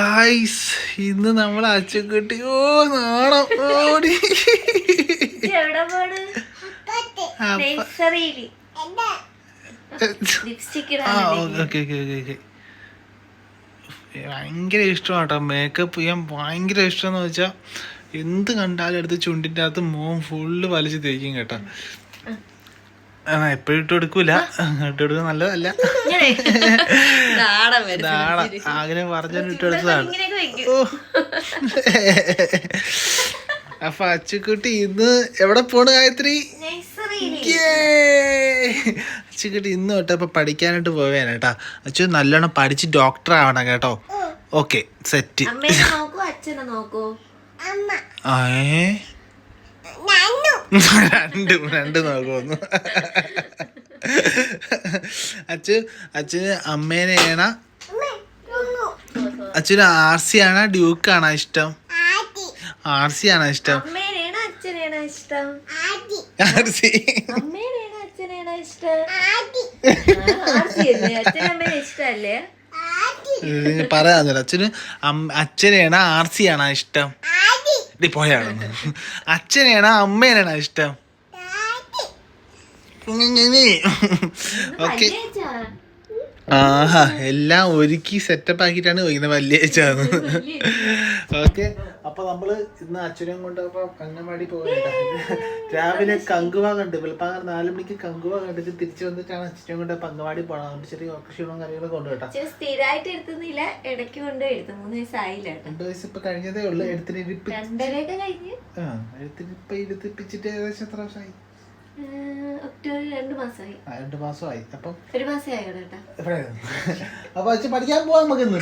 Guys ഇന്ന് നമ്മൾ അച്ചുകുട്ടി ഓ നാണം ഓടി. ഭയങ്കര ഇഷ്ടമാണ് കേട്ടോ. മേക്കപ്പ് ചെയ്യാൻ ഭയങ്കര ഇഷ്ടം എന്ന് വെച്ചാൽ എന്ത് കണ്ടാലും എടുത്ത് ചുണ്ടിന്റെ അകത്ത് മോൻ ഫുള്ള് വലിച്ച് തേക്കും കേട്ടോ. എപ്പോഴും ഇട്ട് കൊടുക്കൂല. ഇട്ട് കൊടുക്കുക നല്ലതല്ല. നാളെ ആഗ്രഹം പറഞ്ഞു ഇട്ട് കൊടുത്തതാണ്. അപ്പൊ അച്ചുക്കുട്ടി ഇന്ന് എവിടെ പോണ് ഗായത്രി? അച്ചുക്കുട്ടി ഇന്ന് തൊട്ട് ഇപ്പൊ പഠിക്കാനായിട്ട് പോവേന കേട്ടാ. അച്ചു നല്ലോണം പഠിച്ച് ഡോക്ടർ ആവണം കേട്ടോ. ഓക്കെ സെറ്റ് നോക്കൂ അച്ഛനെ നോക്കൂ. ഏ? രണ്ടും രണ്ടും നോക്കുന്നു അച്ഛൻ അച്ഛന് അമ്മേനെ ഏണ അച്ഛന് ആർ സി ആണോ ഡ്യൂക്ക് ആണോ ഇഷ്ടം? ആർ സി ആണ് ഇഷ്ടം? അമ്മേനെയാണോ ആർ സി പറയാ അച്ഛന് അച്ഛനെയാണോ ആർ സി ആണ് ഇഷ്ടം? ഇടി പോയാണോ അച്ഛനെയാണോ അമ്മേനാണോ ഇഷ്ടം. ഓക്കെ. ആഹാ എല്ലാം ഒരുക്കി സെറ്റപ്പ് ആക്കിയിട്ടാണ് വയ്ക്കുന്നത് വലിയ ഓക്കെ. അപ്പൊ നമ്മൾ ഇന്ന് അച്ഛനും കൊണ്ട് അപ്പൊ അംഗൻവാടി പോകേണ്ട രാവിലെ കങ്കുവ കണ്ട് വെളുപ്പാങ്ങ നാല് മണിക്ക് കങ്കുവ കണ്ടിട്ട് തിരിച്ചു വന്നിട്ടാണ് അച്ഛനും കൊണ്ട് അപ്പൊ അംഗൻവാടി പോകണം അതുകൊണ്ട് ചെറിയ ക്ഷീണവും കാര്യങ്ങളും കൊണ്ട് കേട്ടോ. സ്ഥിരമായിട്ട് എടുത്തുന്നില്ല ഇടയ്ക്ക് കൊണ്ട് എടുത്തു മൂന്ന് വയസ്സായില്ല രണ്ടു വയസ്സ് ഇപ്പൊ കഴിഞ്ഞതേ ഉള്ളു. എഴുത്തിനിരിപ്പ് രണ്ടരയൊക്കെ കഴിഞ്ഞ്. ആ എടുത്തിരിപ്പ് ഇരുത്തിപ്പിച്ചിട്ട് ഏകദേശം എത്ര വർഷമായി ഒക്ടോബർ രണ്ട് മാസമായി. രണ്ട് രണ്ടു മാസമായി. അപ്പം ഒരു അപ്പൊ അച്ഛൻ പഠിക്കാൻ പോവാം നമുക്ക് ഇന്ന്.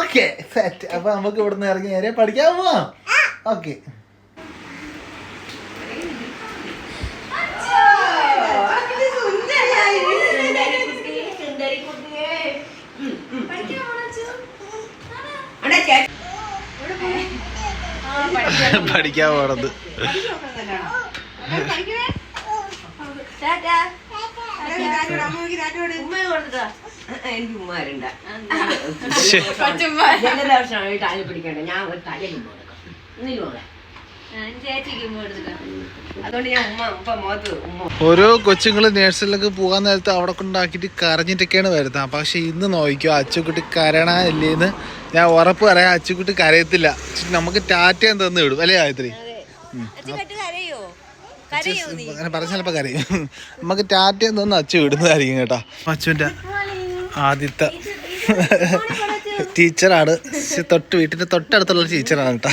ഓക്കെ സെറ്റ് അപ്പൊ നമുക്ക് ഇവിടുന്ന് ഇറങ്ങി നേരെ പഠിക്കാൻ പോവാം. ഓക്കെ പഠിക്കാൻ പോണത്. എനിക്ക് ഉമ്മാരുണ്ട. ശ്ശെ. ജലദോഷമാണ് തല പിടിക്കണ്ട. ഞാൻ ഒരു തലയിൽ കൊടുക്കാം. ഒന്നിലും ഉമ്മ ഓരോ കൊച്ചുങ്ങൾ നേഴ്സറിലൊക്കെ പോകാൻ നേരത്ത് അവിടെ കൊണ്ടാക്കിട്ട് കരഞ്ഞിട്ടൊക്കെയാണ് വരുന്നത്. പക്ഷെ ഇന്ന് നോക്കിയോ അച്ചുക്കുട്ടി കരണയില്ലേന്ന് ഞാൻ ഉറപ്പ് പറയാം അച്ചുക്കുട്ടി കരയത്തില്ല. നമുക്ക് ടാറ്റയും തന്നു വിടും. അല്ലേ ഗായത്രി? കരയോ? അങ്ങനെ പറഞ്ഞ ചിലപ്പോ കരയും. നമുക്ക് ടാറ്റ എന്തോന്ന് അച്ഛൻ വിടുന്നതായിരിക്കും കേട്ടോ. അച്ഛന്റെ ആദ്യത്തെ ടീച്ചറാണ്. തൊട്ട് വീട്ടിന്റെ തൊട്ടടുത്തുള്ള ടീച്ചറാണ് കേട്ടോ.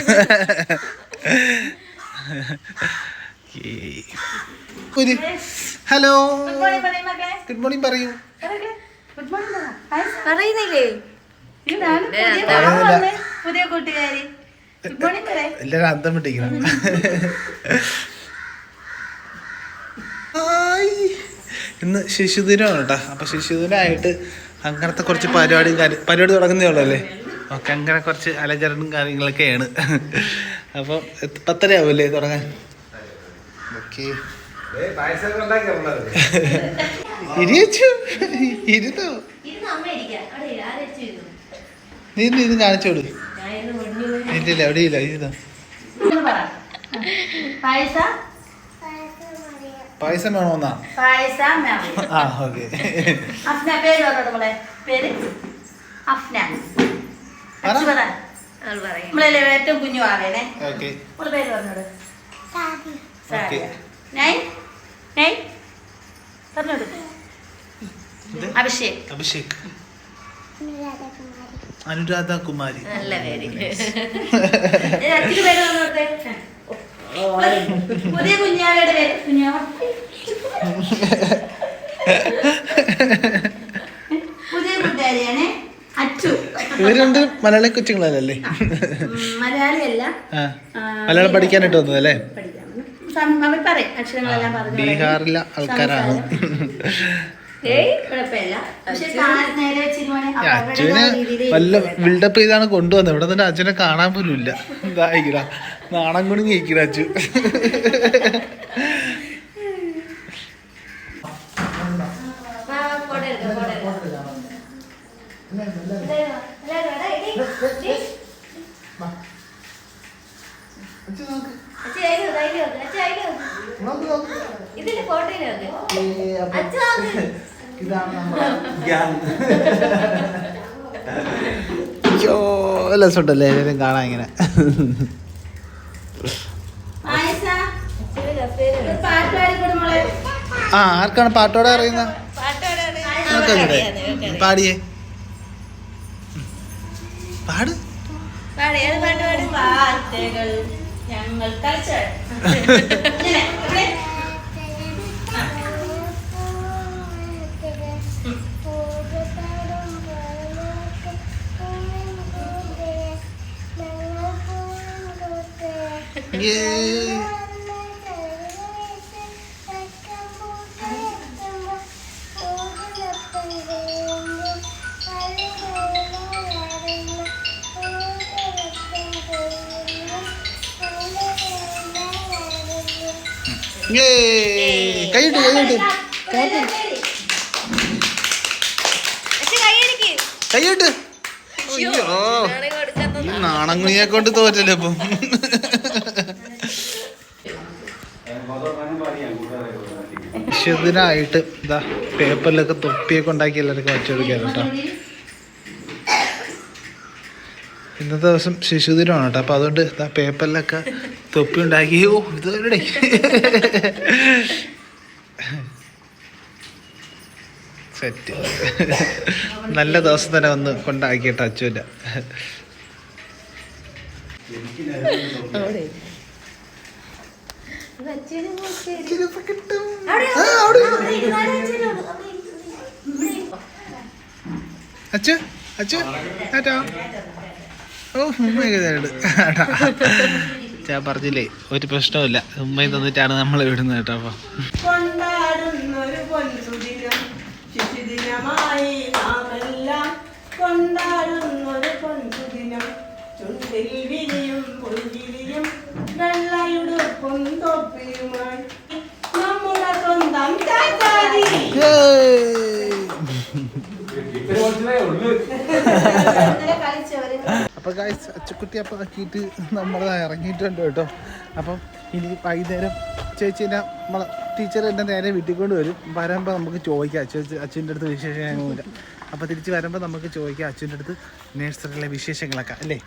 ഹലോ. ഗുഡ് മോർണിംഗ് പറയൂ. പറയുന്നില്ലേ? പറയുന്നില്ല. പുതിയ കൂട്ടുകാരി എല്ലാരും അന്തം വിട്ടിരിക്കണം ഹായ്. ഇന്ന് ശിശുദിനമാണ് കേട്ടോ അപ്പൊ ശിശുദിനമായിട്ട് അങ്ങനത്തെ കുറച്ച് പരിപാടിയും കാര്യം- പരിപാടി തുടങ്ങുന്നേ ഉള്ളല്ലേ? ഓക്കെ അങ്ങനെ കുറച്ച് അലചരണും കാര്യങ്ങളൊക്കെയാണ്. അപ്പൊ പത്തര ആവൂല്ലേ തുടങ്ങാൻ? ഓക്കെ. ഇരിയച്ചു. ഇരുന്നോ? അവിടെ? നീ ഇത് കാണിച്ചോളൂ. ഇല്ലില്ല എവിടെയില്ല ഇരുന്നോ? പായസം? പായസം വേണോന്നാ? പായസം വേണം. ആ ഓക്കെ. അഫ്ന പേര് പറഞ്ഞോട് മോളെ? പേര്? അഫ്ന. പറ. അച്ഛൻ പറ. നമ്മളല്ലേ ഏറ്റവും കുഞ്ഞു ആവേനെ? ഓക്കെ. മോളെ പേര് പറഞ്ഞോട് ഓക്കെ. നൈ നൈ പറഞ്ഞോട് അഭിഷേക്. അഭിഷേക്. അനുരാധ കുമാരി നല്ല പേര്. പേര് പറഞ്ഞോട്ടെ? പുതിയ കുഞ്ഞാവയുടെ പേര്? കുഞ്ഞാവ പുതിയ കൂട്ടുകാരിയാണ് അച്ചു. ഇവർ രണ്ട് മലയാളി കൊച്ചുങ്ങളല്ലേ? മലയാളിയല്ല. മലയാളം പഠിക്കാനായിട്ട് വന്നതല്ലേ? ബീഹാറിലെ ആൾക്കാരാണ്. വല്ല ബിൽഡപ്പ് ചെയ്താണ് കൊണ്ടുവന്നത് ഇവിടെ തന്നെ അച്ഛനെ കാണാൻ പോലും ഇല്ല ഇതായിക്കടാ നാണം കുണുങ്ങി ഇരിക്കണ അച്ചു ഫോട്ടോ എടുക്കാം ഫോട്ടോ എടുക്കാം എല്ലാവരും വാ, എല്ലാവരും വാ. ഡേ, ഡേ, ഡേ. വാ. അച്ഛൻ നോക്ക്. അച്ഛൻ അതിൽ നോക്ക്, അതിൽ നോക്ക്, അച്ഛൻ അതിൽ നോക്ക്. നോക്ക്, നോക്ക്. ഇതിൽ ഇതാണ് അയ്യോ രസമുണ്ടല്ലേ എല്ലാവരും കാണാൻ ഇങ്ങനെ. ആ ആർക്കാണ് പാട്ടോടെ അറിയുന്ന. പാടിയേ പാട്. ഞങ്ങൾ കൈയിട്ട് കൈയിട്ട്. കൈയിട്ട്. അയ്യോ ഈ നാണങ്ങുണിയെ കൊണ്ട് തോറ്റല്ലേ ഇപ്പം. വിഷുദിനായിട്ട് ഇതാ പേപ്പറിലൊക്കെ തൊപ്പിയൊക്കെ ഉണ്ടാക്കി എല്ലാവർക്കും വെച്ചു കൊടുക്കാൻ കേട്ടോ. ഇന്നത്തെ ദിവസം ശിശുദിനമാണ് കേട്ടോ. അപ്പൊ അതുകൊണ്ട് ഇതാ പേപ്പറിലൊക്കെ തൊപ്പി ഉണ്ടാക്കി ഓ സെറ്റ്. നല്ല ദിവസം തന്നെ വന്ന് കൊണ്ടാക്കിയിട്ട് അച്ഛന്റെ അച്ഛ അച്ഛ ഓ മോശം. ഏകദേശം കിട്ടും ഞാൻ പറഞ്ഞില്ലേ? ഒരു പ്രശ്നവുമില്ല. ഉമ്മയും തന്നിട്ടാണ് നമ്മൾ വിടുന്നത് കേട്ടോ അപ്പൊ. കൊണ്ടാടുന്നൊരു ഗായ്സ് അച്ചുക്കുട്ടി അപ്പം ആക്കിയിട്ട് നമ്മൾ ഇറങ്ങിയിട്ടുണ്ട് കേട്ടോ. അപ്പം ഇനി വൈകുന്നേരം ചേച്ചി എന്നെ നമ്മളെ ടീച്ചർ എന്നെ നേരെ വീട്ടിൽ കൊണ്ട് വരും. വരുമ്പോൾ നമുക്ക് ചോദിക്കാം. അച്ഛൻ അച്ഛന്റെ അടുത്ത് വിശേഷങ്ങളൊന്നുമില്ല അപ്പോൾ തിരിച്ച് വരുമ്പോൾ നമുക്ക് ചോദിക്കാം അച്ഛന്റെ അടുത്ത് നേഴ്സറിയിലെ വിശേഷങ്ങളൊക്കെ അല്ലേ?